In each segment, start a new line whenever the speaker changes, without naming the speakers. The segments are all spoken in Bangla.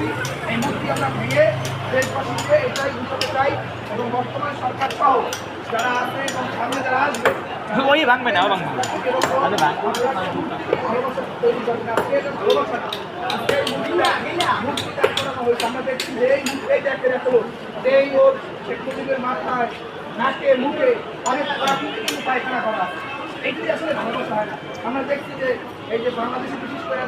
মূর্তি এই মূর্তি আমরা ভেঙে দেশবাসীকে এটাই বুঝাতে চাই এবং বর্তমান সরকার সহ যারা আছে এবং সামনে যারা আসবে ওই ভাঙবে না ভাঙবে আমরা দেখছি যে এই মুখেই দেখে রাখল এই ওর শেখ মুজিবের মাথায় নাকে মুখে অনেক প্রাকৃতিক পায়খানা করা এটি আসলে ভালোবাসা হয় না। আমরা দেখছি যে এই যে বাংলাদেশে বিশেষ করে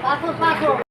Paco, Paco.